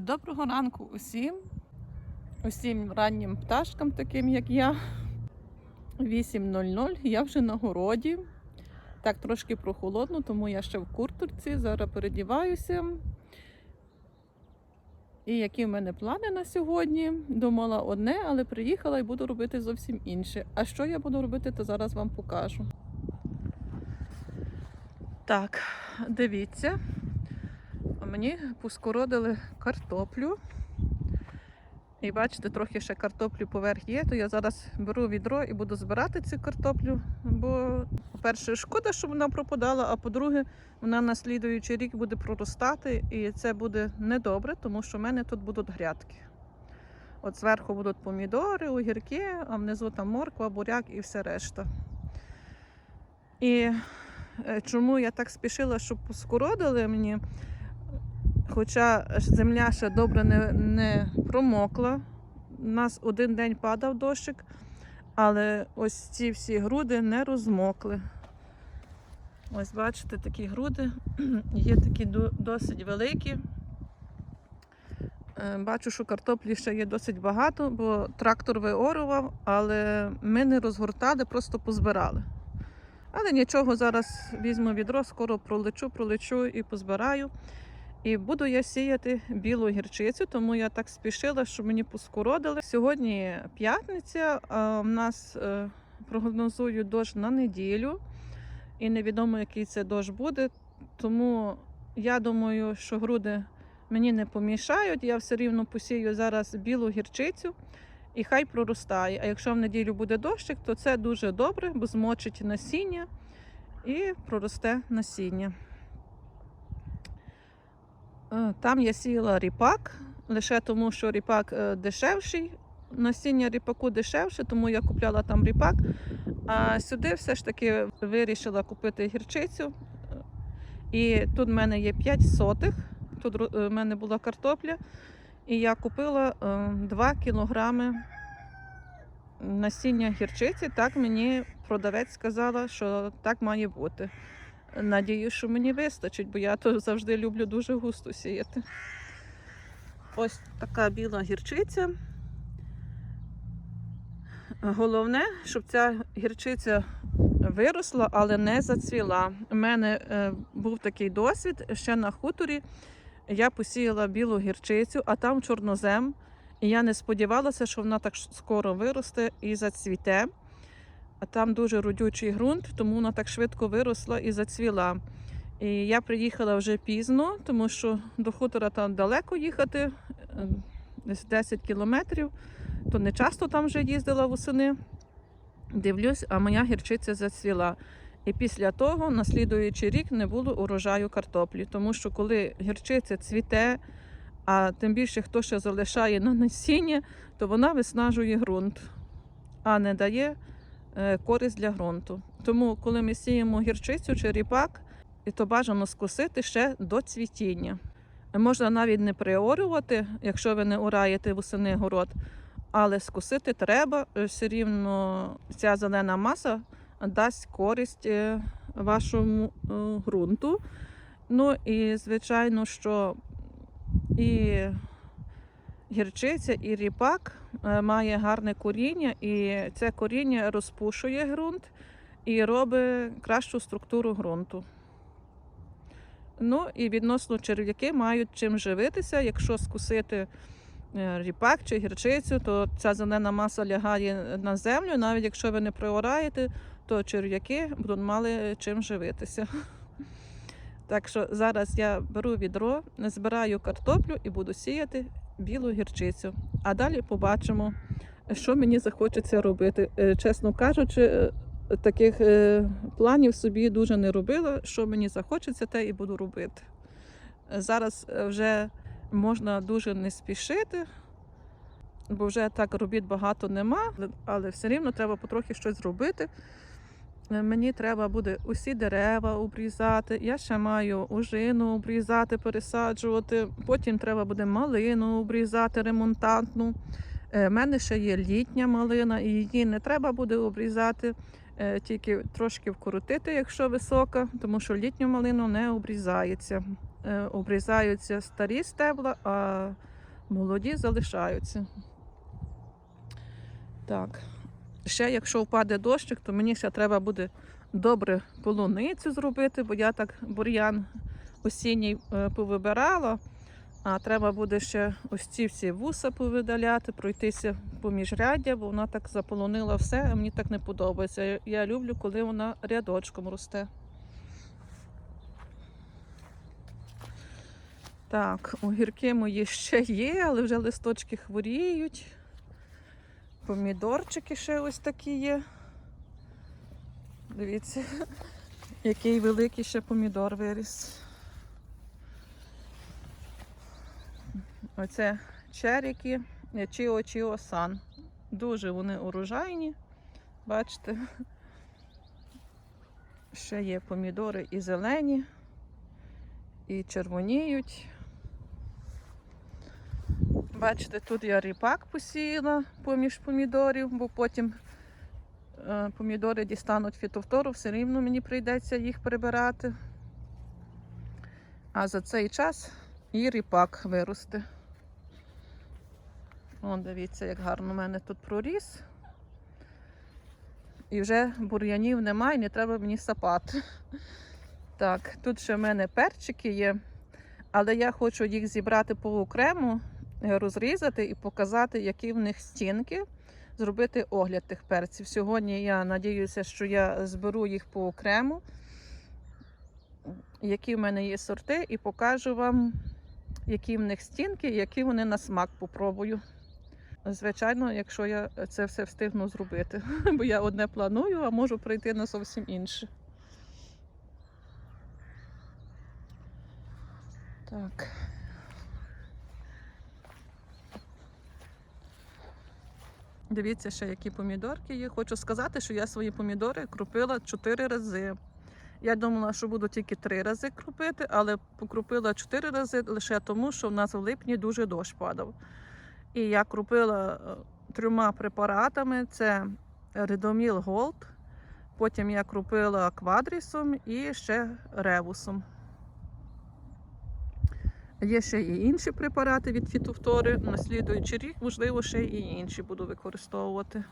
Доброго ранку усім, усім раннім пташкам, таким як я. 8.00, я вже на городі. Так, трошки прохолодно, тому я ще в куртурці. Зараз передіваюся. І які в мене плани на сьогодні? Думала одне, але приїхала і буду робити зовсім інше. А що я буду робити, то зараз вам покажу. Так, дивіться. Мені поскородили картоплю. І бачите, трохи ще картоплі поверх є, то я зараз беру відро і буду збирати цю картоплю. Бо, по-перше, шкода, що вона пропадала, а по-друге, вона на слідуючий рік буде проростати, і це буде недобре, тому що в мене тут будуть грядки. От зверху будуть помідори, огірки, а внизу там морква, буряк і все решта. І е, чому я так спішила, щоб поскородили мені? Хоча земля ще добре не, не промокла. У нас один день падав дощик, але ось ці всі груди не розмокли. Ось бачите, такі груди є такі досить великі. Е, Бачу, що картоплі ще є досить багато, бо трактор виорував, але ми не розгортали, просто позбирали. Але нічого, зараз візьму відро, скоро пролечу, пролечу і позбираю. І буду я сіяти білу гірчицю, тому я так спішила, що мені поскородили. Сьогодні п'ятниця, в нас е, прогнозують дощ на неділю, і невідомо, який це дощ буде. Тому я думаю, що груди мені не помішають. Я все рівно посію зараз білу гірчицю і хай проростає. А якщо в неділю буде дощик, то це дуже добре, бо змочить насіння і проросте насіння. Е, Там я сіяла ріпак, лише тому, що ріпак е, дешевший. Насіння ріпаку дешевше, тому я купляла там ріпак. А сюди все ж таки вирішила купити гірчицю. І тут в мене є 5 сотих. Тут е, в мене була картопля. І я купила 2 кілограми насіння гірчиці. Так мені продавець сказала, що так має бути. Надію, що мені вистачить, бо я то завжди люблю дуже густо сіяти. Ось така біла гірчиця. Головне, щоб ця гірчиця виросла, але не зацвіла. У мене е, був такий досвід ще на хуторі. Я посіяла білу гірчицю, а там чорнозем. І я не сподівалася, що вона так скоро виросте і зацвіте. А там дуже родючий ґрунт, тому вона так швидко виросла і зацвіла. І я приїхала вже пізно, тому що до хутора там далеко їхати, е, десь 10 кілометрів, то не часто там вже їздила восени. Дивлюсь, а моя гірчиця зацвіла. І після того, на слідуючий рік, не було урожаю картоплі, тому що коли гірчиця цвіте, а тим більше хто ще залишає на насіння, то вона виснажує ґрунт, а не дає користь для ґрунту. Тому, коли ми сіємо гірчицю чи ріпак, то бажано скосити ще до цвітіння. Можна навіть не приорювати, якщо ви не ураєте восени город, але скосити треба, е, все рівно ця зелена маса дасть користь е, вашому е, ґрунту. Ну і звичайно, що і гірчиця, і ріпак е, має гарне коріння, і це коріння розпушує ґрунт і робить кращу структуру ґрунту. Ну і відносно черв'яки мають чим живитися. Якщо скусити е, ріпак чи гірчицю, то ця зелена маса лягає на землю. Навіть якщо ви не приораєте, то черв'яки будуть мали чим живитися. Так що зараз я беру відро, збираю картоплю і буду сіяти білу гірчицю. А далі побачимо, що мені захочеться робити. Е, Чесно кажучи, е, таких е, планів собі дуже не робила. Що мені захочеться, те і буду робити. Зараз вже можна дуже не спішити, бо вже так робіт багато нема, але все рівно треба потрохи щось зробити. Е, Мені треба буде усі дерева обрізати. Я ще маю ожину обрізати, пересаджувати. Потім треба буде малину обрізати, ремонтантну. У мене ще є літня малина, і її не треба буде обрізати, е, тільки трошки вкоротити, якщо висока, тому що літню малину не обрізається. е, обрізаються старі стебла, а молоді залишаються. Так. Ще якщо впаде дощик, то мені ще треба буде добре полуницю зробити, бо я так бур'ян осінній е, повибирала. А треба буде ще ось ці всі вуса повидаляти, пройтися поміж ряддя, бо вона так заполонила все, а мені так не подобається. Я- Я люблю, коли вона рядочком росте. Так, огірки мої ще є, але вже листочки хворіють. Помідорчики ще ось такі є. Дивіться, який великий ще помідор виріс. Оце черіки Чіо Чіо Сан. Дуже вони урожайні. Бачите? Ще є помідори і зелені, і червоніють. Бачите, тут я ріпак посіяла поміж помідорів, бо потім е, помідори дістануть фітовтору, все рівно мені прийдеться їх прибирати. А за цей час і ріпак виросте. О, дивіться, як гарно в мене тут проріс. І вже бур'янів немає, не треба мені сапати. Так, тут ще в мене перчики є, але я хочу їх зібрати по окремо, е, розрізати і показати, які в них стінки, зробити огляд тих перців. Сьогодні я надіюся, що я зберу їх по окремо, які в мене є сорти, і покажу вам, які в них стінки, які вони на смак попробую. Звичайно, якщо я це все встигну зробити, бо я одне планую, а можу прийти на зовсім інше. Так. Дивіться ще, які помідорки є. Хочу сказати, що я свої помідори крупила 4 рази. Я думала, що буду тільки 3 рази крупити, але покрупила 4 рази лише тому, що в нас в липні дуже дощ падав. І я крупила е, трьома препаратами: це Редоміл Голд, потім я крупила квадрісом і ще ревусом. Є ще і інші препарати від фітофтори. На слідуючий рік, можливо, ще і інші буду використовувати.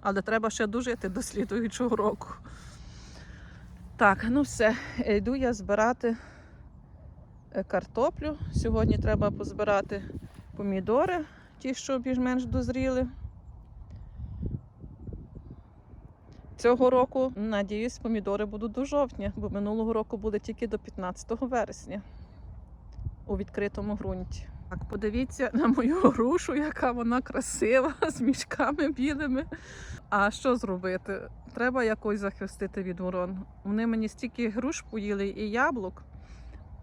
Але треба ще дожити до слідуючого року. Так, ну все, йду я збирати е, картоплю. Сьогодні треба позбирати помідори, ті, що більш-менш дозріли. Цього року, надіюсь, помідори будуть до жовтня, бо минулого року були тільки до 15 вересня у відкритому ґрунті. Так, подивіться на мою грушу, яка вона красива, з мішками білими. А що зробити? Треба якось захистити від ворон. Вони мені стільки груш поїли і яблук,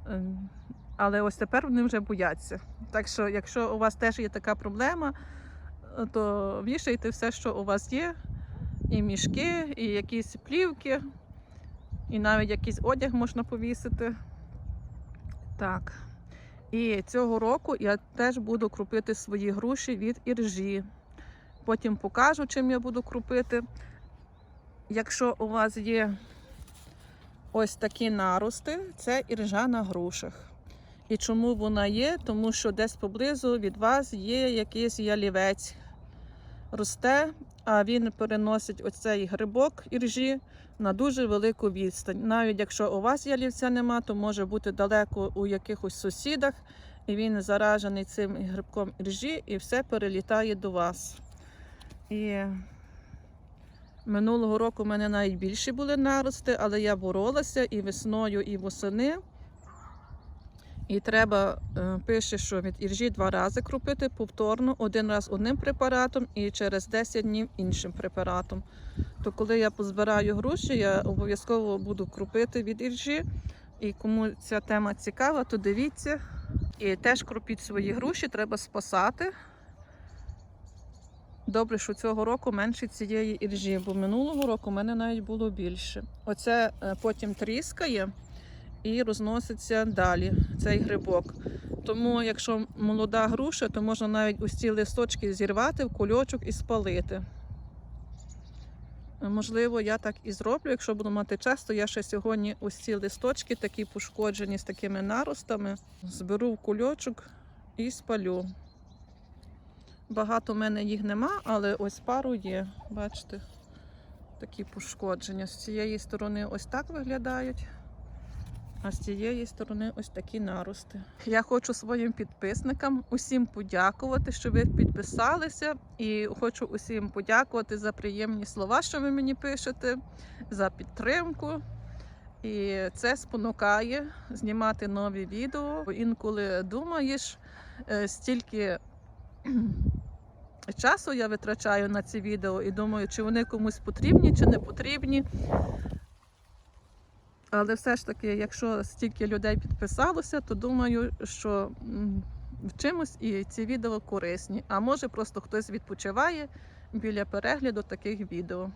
ем, але ось тепер вони вже бояться. Так що, якщо у вас теж є така проблема, е, то вішайте все, що у вас є, і мішки, і якісь плівки, і навіть якийсь одяг можна повісити. Так. І цього року я теж буду крупити свої груші від іржі. Потім покажу, чим я буду крупити. Якщо у вас є ось такі нарости, це іржа на грушах. І чому вона є? Тому що десь поблизу від вас є якийсь ялівець. Росте, а він переносить оцей грибок іржі на дуже велику відстань. Навіть якщо у вас ялівця нема, то може бути далеко у якихось сусідах, і він заражений цим грибком іржі, і все перелітає до вас. І минулого року в мене навіть більші були нарости, але я боролася і весною, і восени. І треба, е, пише, що від іржі два рази крупити повторно, один раз одним препаратом і через 10 днів іншим препаратом. То коли я позбираю груші, я обов'язково буду крупити від іржі. І кому ця тема цікава, то дивіться. І теж крупіть свої груші, треба спасати. Добре, що цього року менше цієї іржі, бо минулого року в мене навіть було більше. Оце е, потім тріскає і розноситься далі цей грибок. Тому, якщо молода груша, то можна навіть ці листочки зірвати в кульочок і спалити. Можливо, я так і зроблю. Якщо буду мати час, то я ще сьогодні ось ці листочки, такі пошкоджені з такими наростами, зберу в кульочок і спалю. Багато в мене їх нема, але ось пару є. Бачите, такі пошкодження. З цієї сторони ось так виглядають. А з цієї сторони ось такі нарости. Я хочу своїм підписникам усім подякувати, що ви підписалися, і хочу усім подякувати за приємні слова, що ви мені пишете, за підтримку. І це спонукає знімати нові відео. Бо Інколи думаєш, е, стільки часу я витрачаю на ці відео і думаю, чи вони комусь потрібні, чи не потрібні. Але все ж таки, якщо стільки людей підписалося, то думаю, що в чимось і ці відео корисні. А може просто хтось відпочиває біля перегляду таких відео.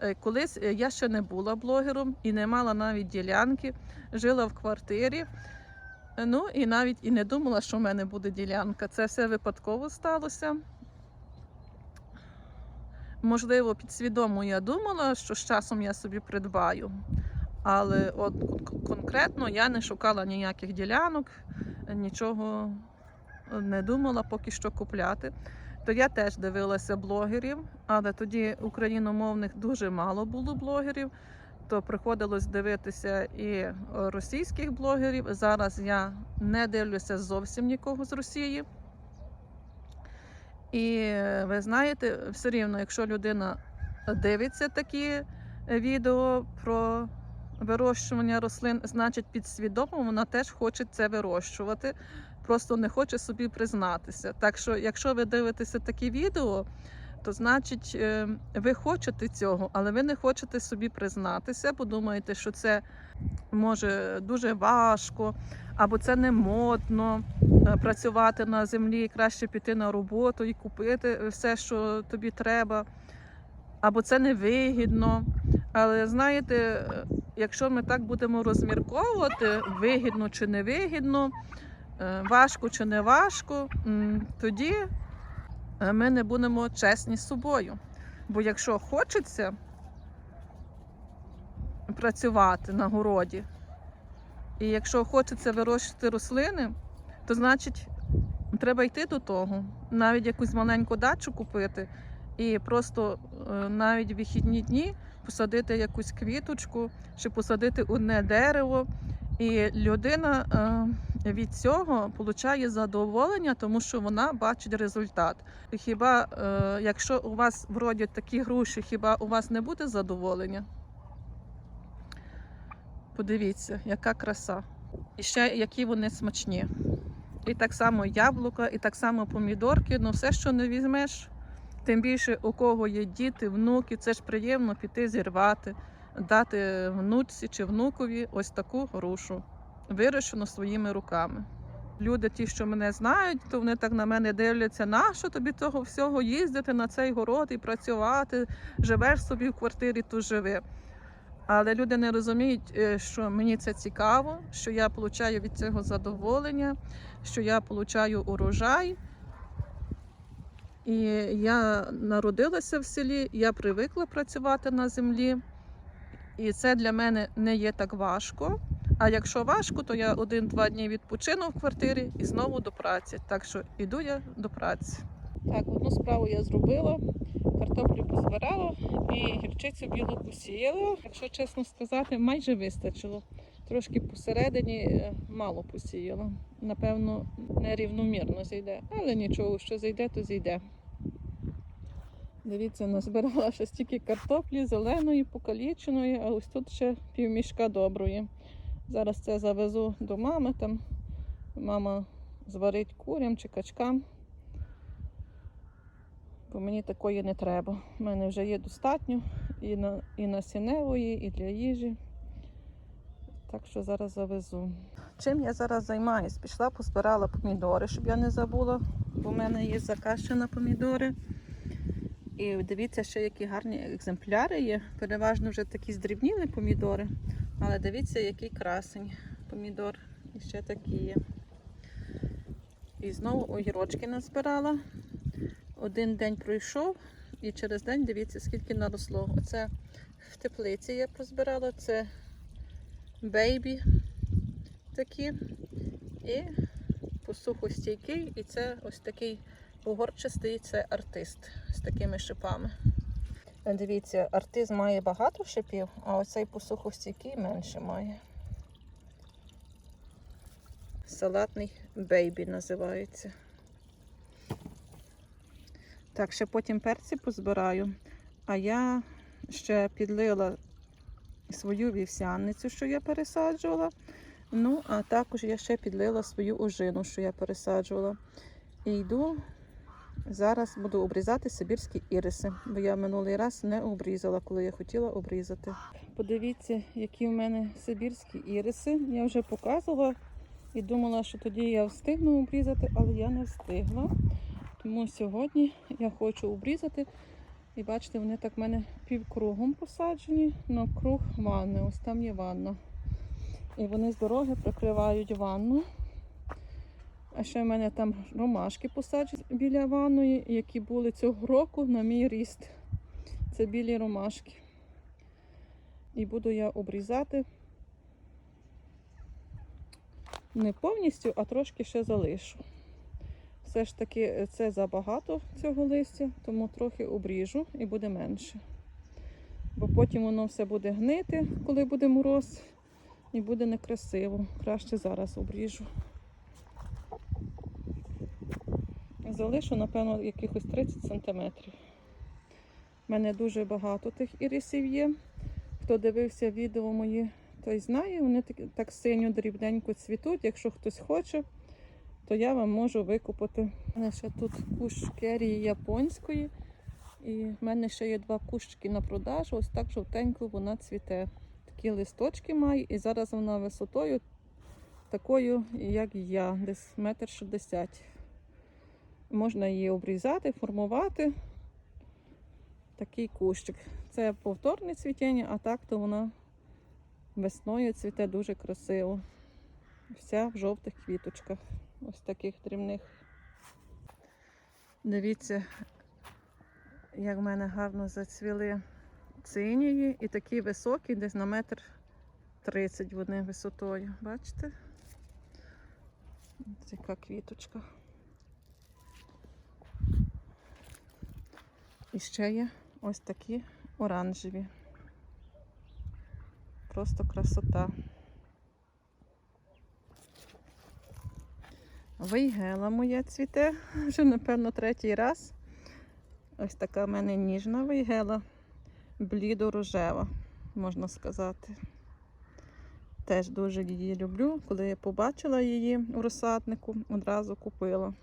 Е, Колись е, я ще не була блогером і не мала навіть ділянки, жила в квартирі. Е, Ну і навіть і не думала, що в мене буде ділянка. Це все випадково сталося. Можливо, підсвідомо я думала, що з часом я собі придбаю. Але от конкретно я не шукала ніяких ділянок, нічого не думала поки що купляти. То я теж дивилася блогерів, але тоді україномовних дуже мало було блогерів, то приходилось дивитися і російських блогерів. Зараз я не дивлюся зовсім нікого з Росії. І ви знаєте, все рівно, якщо людина дивиться такі е, відео про вирощування рослин, значить підсвідомо вона теж хоче це вирощувати, просто не хоче собі признатися. Так що, якщо ви дивитеся такі відео, то значить е, ви хочете цього, але ви не хочете собі признатися, бо думаєте, що це може дуже важко, або це не модно е, працювати на землі, краще піти на роботу і купити все, що тобі треба, або це невигідно. Але знаєте, е, якщо ми так будемо розмірковувати, вигідно чи невигідно, важко чи не важко, тоді ми не будемо чесні з собою. Бо якщо хочеться працювати на городі, і якщо хочеться вирощувати рослини, то значить треба йти до того, навіть якусь маленьку дачу купити і просто е, навіть в вихідні дні посадити якусь квіточку чи посадити одне дерево. І людина е, від цього отримує задоволення, тому що вона бачить результат. Хіба е, якщо у вас вродять такі груші, хіба у вас не буде задоволення? Подивіться, яка краса. І ще які вони смачні. І так само яблука, і так само помідорки. Ну все, що не візьмеш, тим більше у кого є діти, внуки, це ж приємно піти зірвати, дати внучці чи внукові ось таку грушу, вирощену своїми руками. Люди, ті, що мене знають, то вони так на мене дивляться, нащо тобі того всього їздити на цей город і працювати, живеш собі в квартирі, то живи. Але люди не розуміють, е, що мені це цікаво, що я отримую від цього задоволення, що я отримую урожай. І я народилася в селі, я привикла працювати на землі, і це для мене не є так важко. А якщо важко, то я один-два дні відпочину в квартирі і знову до праці. Так що іду я до праці. Так, одну справу я зробила, картоплю позбирала і гірчицю білу посіяла. Якщо чесно сказати, майже вистачило. Трошки посередині е, мало посіяла. Напевно, нерівномірно зійде, але нічого, що зійде, то зійде. Дивіться, назбирала ще стільки картоплі, зеленої, покаліченої, а ось тут ще півмішка доброї. Зараз це завезу до мами, там мама зварить курям чи качкам. Бо мені такої не треба. У мене вже є достатньо і на, і насінневої, і для їжі. Так що зараз завезу. Чим я зараз займаюсь? Пішла, позбирала помідори, щоб я не забула, бо в мене є заказ ще на помідори. І дивіться, ще які гарні екземпляри є. Переважно вже такі здрібніли помідори. Але дивіться, який красень помідор. І ще такі є. І знову огірочки назбирала. Один день пройшов І через день дивіться, скільки наросло. Оце в теплиці я прозбирала, це бейбі такі. І посухостійкий, і це ось такий угорчастий, це артист з такими шипами. Дивіться, артист має багато шипів, а оцей посухостійкий менше має. Салатний бейбі називається. Так, ще потім перці позбираю. А я ще підлила свою вівсяницю, що я пересаджувала. Ну, а також я ще підлила свою ожину, що я пересаджувала. І йду, зараз буду обрізати сибірські іриси, бо я минулий раз не обрізала, коли я хотіла обрізати. Подивіться, які в мене сибірські іриси. Я вже показувала і думала, що тоді я встигну обрізати, але я не встигла. Тому сьогодні я хочу обрізати. І бачите, вони так в мене півкругом посаджені на круг ванни. Ось там є ванна. І вони з дороги прикривають ванну. А ще в мене там ромашки посаджені біля ванної, які були цього року на мій ріст. Це білі ромашки. І буду я обрізати не повністю, а трошки ще залишу. Все ж таки е, це забагато цього листя, тому трохи обріжу і буде менше. Бо потім воно все буде гнити, коли буде мороз, і буде некрасиво. Краще зараз обріжу. Залишу, напевно, якихось 30 см. У мене дуже багато тих ірисів є. Хто дивився відео мої, той знає, вони так, так синьо дрібненько цвітуть. Якщо хтось хоче, то я вам можу викупити. У мене ще тут кущ керії японської. І в мене ще є два кущики на продаж. Ось так жовтенько вона цвіте. Такі листочки має, і зараз вона висотою такою, як я, десь метр шістдесят. Можна її обрізати, формувати. Такий кущик. Це повторне цвітіння, а так то вона весною цвіте дуже красиво. Вся в жовтих квіточках. Ось таких дрібних. Дивіться, як в мене гарно зацвіли цинії і такі високі, десь на метр тридцять вони висотою. Бачите? Яка квіточка. І ще є ось такі оранжеві. Просто красота. Вейгела моя цвіте, вже, напевно, третій раз. Ось така в мене ніжна вейгела, блідо-рожева, можна сказати. Теж дуже її люблю. Коли я побачила її у розсаднику, одразу купила.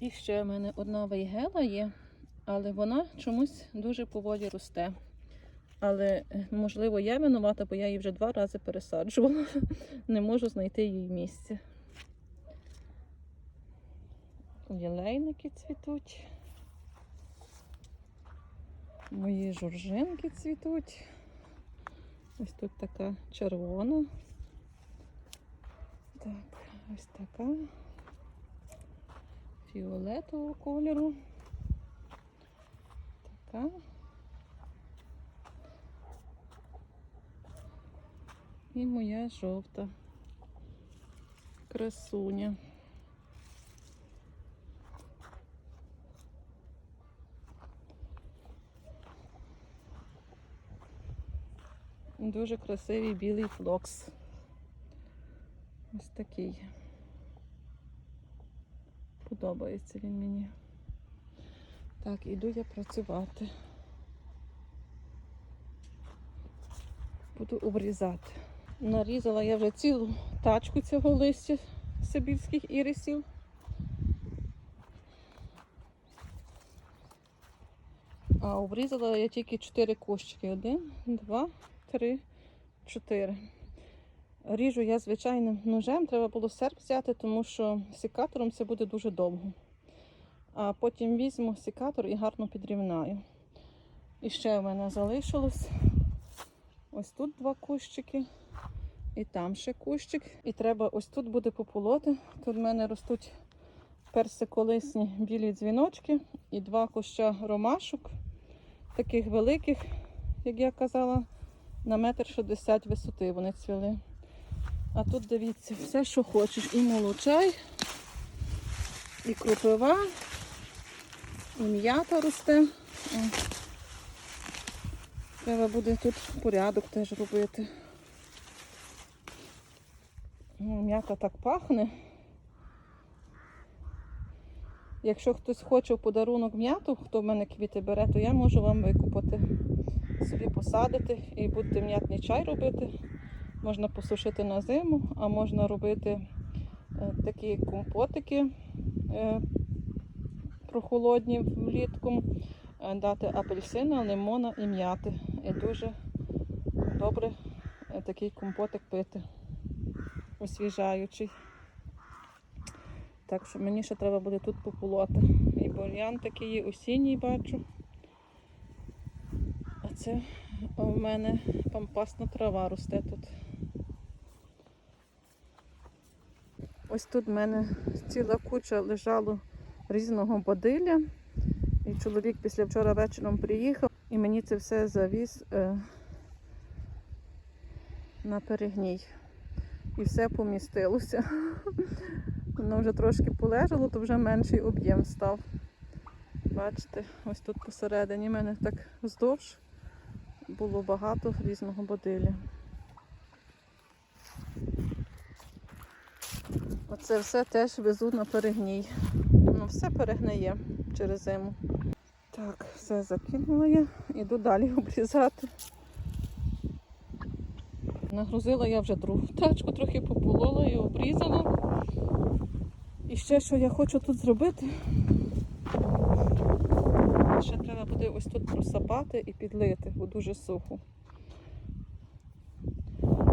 І ще в мене одна вейгела є, але вона чомусь дуже поволі росте. Але, е, можливо, я винувата, бо я її вже два рази пересаджувала. Не можу знайти її місце. Єлейники цвітуть. Мої журжинки цвітуть. Ось тут така червона. Так, ось така. Фіолетового кольору. Така. І моя жовта красуня. Дуже красивий білий флокс. Ось такий. Подобається він мені. Так, іду я працювати. Буду обрізати. Нарізала я вже цілу тачку цього листя сибірських ірисів. А обрізала я тільки 4 кущики. Один, два, три, чотири. Ріжу я звичайним ножем, треба було серп взяти, тому що секатором це буде дуже довго. А потім візьму секатор і гарно підрівнаю. І ще в мене залишилось ось тут два кущики, і там ще кущик. І треба ось тут буде пополоти. Тут в мене ростуть персиколисні білі дзвіночки і два куща ромашок, таких великих, як я казала, на метр шістдесят висоти вони цвіли. А тут дивіться, все, що хочеш. І молочай, і кропива, і м'ята росте. Треба буде тут порядок теж робити. Ну, М'ята так пахне. Якщо хтось хоче в подарунок м'яту, хто в мене квіти бере, то я можу вам викупити. Собі посадити і будете м'ятний чай робити. Можна посушити на зиму, а можна робити е, такі компотики е, прохолодні влітку, е, дати апельсина, лимона і м'яти. І дуже добре такий компотик пити, освіжаючий. Так що мені ще треба буде тут пополоти. І бур'ян такий є осінній бачу. А це у мене пампасна трава росте тут. Ось тут в мене ціла куча лежало різного бадилля. І чоловік після вчора вечором приїхав і мені це все завіз е, на перегній. І все помістилося. Воно вже трошки полежало, то вже менший об'єм став. Бачите, ось тут посередині мене так вздовж було багато різного бодилля. Оце все теж везу на перегній. Ну, все перегниє через зиму. Так, все закинула я. Іду далі обрізати. Нагрузила я вже другу тачку, трохи пополола і обрізала. І ще що я хочу тут зробити. Ще треба буде ось тут просапати і підлити, бо дуже сухо.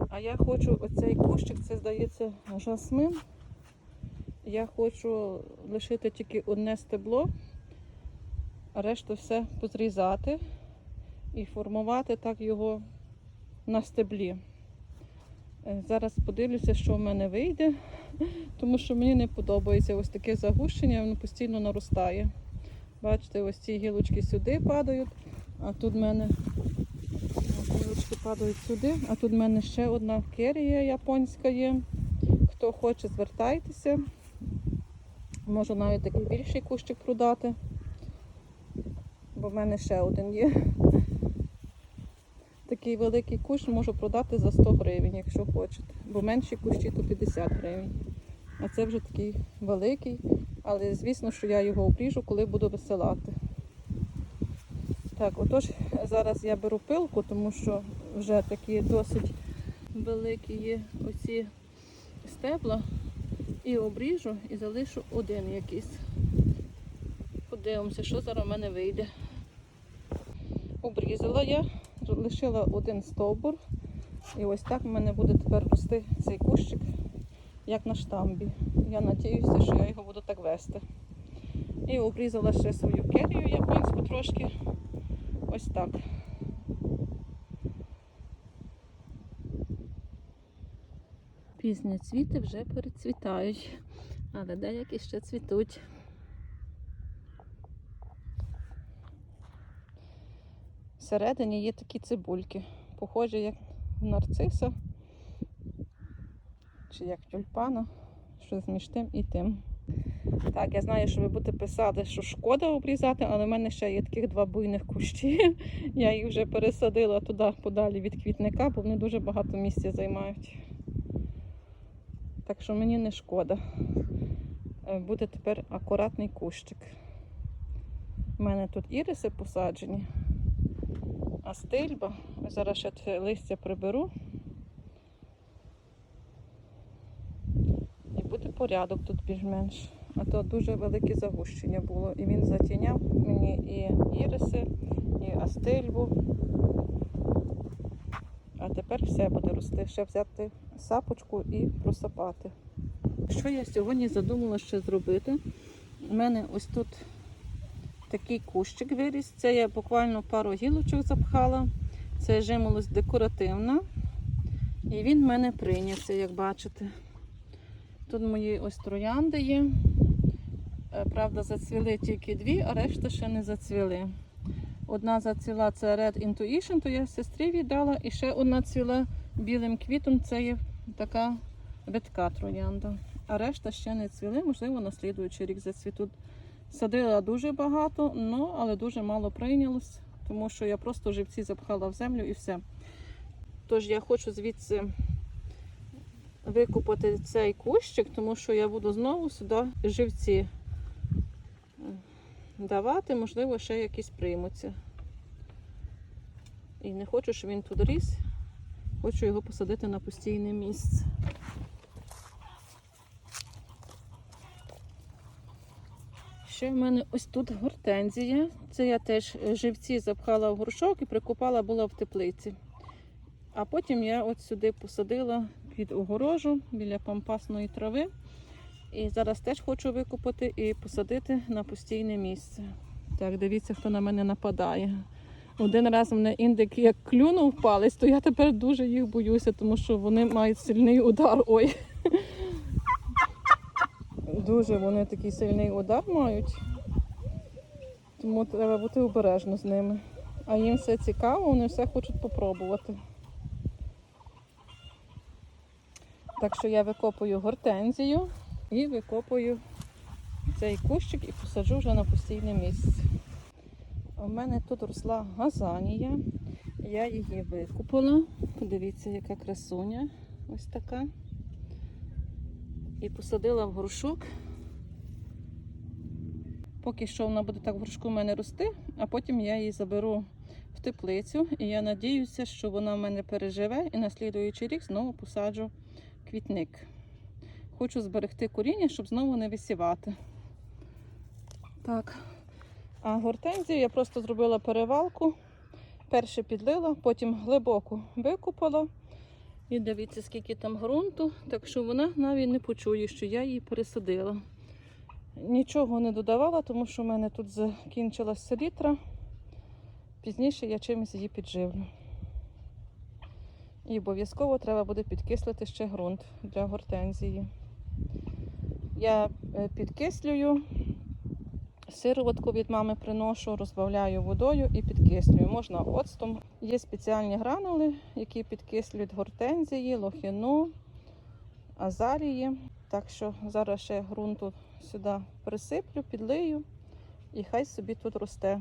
А я хочу оцей кущик, це здається жасмин. Я хочу лишити тільки одне стебло, а решту все позрізати і формувати так його на стеблі. Е, Зараз подивлюся, що в мене вийде, тому що мені не подобається ось таке загущення, воно постійно наростає. Бачите, ось ці гілочки сюди падають, а тут в мене гілочки падають сюди, а тут в мене ще одна керія японська є. Хто хоче, звертайтеся. Можу навіть такий більший кущик продати, бо в мене ще один є. Такий великий кущ можу продати за 100 гривень, якщо хочете. Бо менші кущі то 50 гривень. А це вже такий великий, але звісно, що я його обріжу, коли буду висилати. Так, отож, зараз я беру пилку, тому що вже такі досить великі є оці стебла. І обріжу і залишу один якийсь. Подивимося, що зараз в мене вийде. Обрізала я, лишила один стовбур. І ось так в мене буде тепер рости цей кущик, як на штамбі. Я сподіваюся, що я його буду так вести. І обрізала ще свою керію японську трошки. Ось так. Пізні цвіти вже перецвітають, але деякі ще цвітуть. Всередині є такі цибульки, похожі як в нарциса, чи як тюльпана, щось між тим і тим. Так, я знаю, що ви будете писати, що шкода обрізати, але в мене ще є таких два буйних кущі. Я їх вже пересадила туди подалі від квітника, бо вони дуже багато місця займають. Так що мені не шкода. Е, Буде тепер акуратний кущик. У мене тут іриси посаджені, а стильба. Зараз ще це листя приберу. І буде порядок тут більш-менш. А то дуже велике загущення було. І він затіняв мені і іриси, і астильбу. А тепер все буде рости. Ще взяти сапочку і просапати. Що я сьогодні задумала ще зробити? У мене ось тут такий кущик виріс. Це я буквально пару гілочок запхала. Це жимолость декоративна. І він в мене прийнявся, як бачите. Тут мої ось троянди є. Е, Правда, зацвіли тільки дві, а решта ще не зацвіли. Одна зацвіла це Red Intuition, то я сестрі віддала, і ще одна цвіла білим квітом, це є така редка троянда. А решта ще не цвіли, можливо, на слідуючий рік зацвітуть. Садила дуже багато, ну, але дуже мало прийнялось, тому що я просто живці запхала в землю і все. Тож я хочу звідси викопати цей кущик, тому що я буду знову сюди живці давати, можливо, ще якісь приймуться. І не хочу, щоб він тут ріс. Хочу його посадити на постійне місце. Ще в мене ось тут гортензія. Це я теж живці запхала в горшок і прикопала була в теплиці. А потім я от сюди посадила під огорожу біля пампасної трави. І зараз теж хочу викопати і посадити на постійне місце. Так, дивіться, хто на мене нападає. Один раз мене індик як клюнув палець, то я тепер дуже їх боюся, тому що вони мають сильний удар. Ой. Дуже вони такий сильний удар мають. Тому треба бути обережно з ними. А їм все цікаво, вони все хочуть попробувати. Так що я викопую гортензію і викопую цей кущик і посаджу вже на постійне місце. У мене тут росла газанія. Я її викупила. Подивіться, яка красуня. Ось така. І посадила в горшок. Поки що вона буде так в горшку в мене рости, а потім я її заберу в теплицю. І я надіюся, що вона в мене переживе і на слідуючий рік знову посаджу квітник. Хочу зберегти коріння, щоб знову не висівати. Так. А гортензію я просто зробила перевалку. Перше підлила, потім глибоко викопала. І дивіться, скільки там ґрунту, так що вона навіть не почує, що я її пересадила. Нічого не додавала, тому що в мене тут закінчилася селітра. Пізніше я чимось її підживлю. І обов'язково треба буде підкислити ще ґрунт для гортензії. Я е, підкислюю, сироватку від мами приношу, розбавляю водою і підкислюю. Можна оцтом. Є спеціальні гранули, які підкислюють гортензії, лохину, азалії. Так що зараз ще ґрунту сюди присиплю, підлию і хай собі тут росте.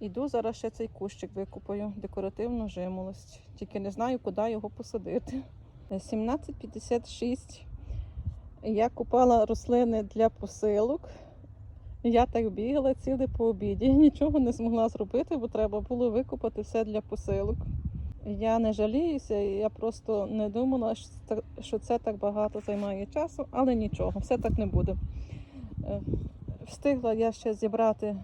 Іду зараз ще цей кущик викупаю, декоративну жимолость. Тільки не знаю, куди його посадити. 1756. Я купала рослини для посилок. Я так бігала ціле по обіді. Нічого не змогла зробити, бо треба було викупати все для посилок. Я не жаліюся, я просто не думала, що це- так багато займає часу, але нічого, все так не буде. Е, Встигла я ще зібрати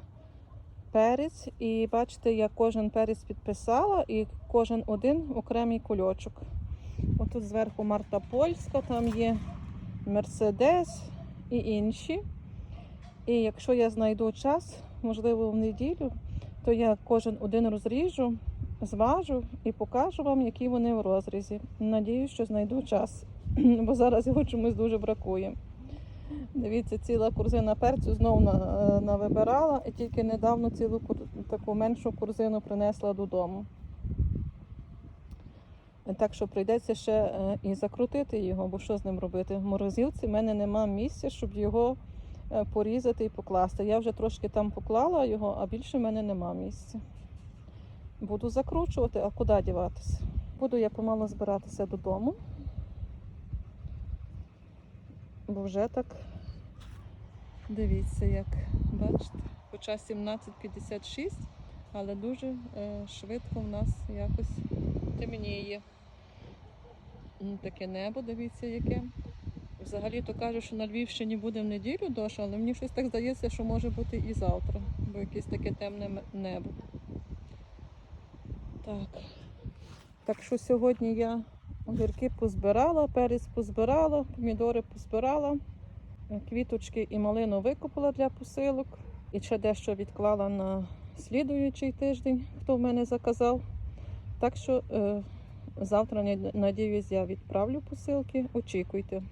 перець, і бачите, я кожен перець підписала, і кожен один окремий кульочок. Отут зверху Марта Польська, там є Мерседес і інші. І якщо я знайду час, можливо, в неділю, то я кожен один розріжу, зважу і покажу вам, які вони в розрізі. Надіюсь, що знайду час, бо зараз його чомусь дуже бракує. Дивіться, ціла корзина перцю знову е, навибирала і тільки недавно цілу таку меншу корзину принесла додому. Так що прийдеться ще е, і закрутити його, бо що з ним робити? В морозилці в мене нема місця, щоб його е, порізати і покласти. Я вже трошки там поклала його, а більше в мене нема місця. Буду закручувати, а куди діватися? Буду я помало збиратися додому. Бо вже так дивіться, як бачите, хоча 17.56, але дуже е, швидко в нас якось темніє. Таке небо, дивіться, яке. Взагалі то кажуть, що на Львівщині буде в неділю дощ, але мені щось так здається, що може бути і завтра, бо якесь таке темне небо. Так. Так що сьогодні я огірки позбирала, перець позбирала, помідори позбирала, квіточки і малину викопала для посилок. І ще дещо відклала на слідуючий тиждень, хто в мене заказав. Так що е, завтра, над- надіюсь, я відправлю посилки. Очікуйте.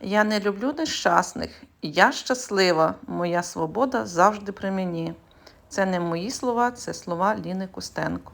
Я не люблю нещасних. Я щаслива. Моя свобода завжди при мені. Це не мої слова, це слова Ліни Костенко.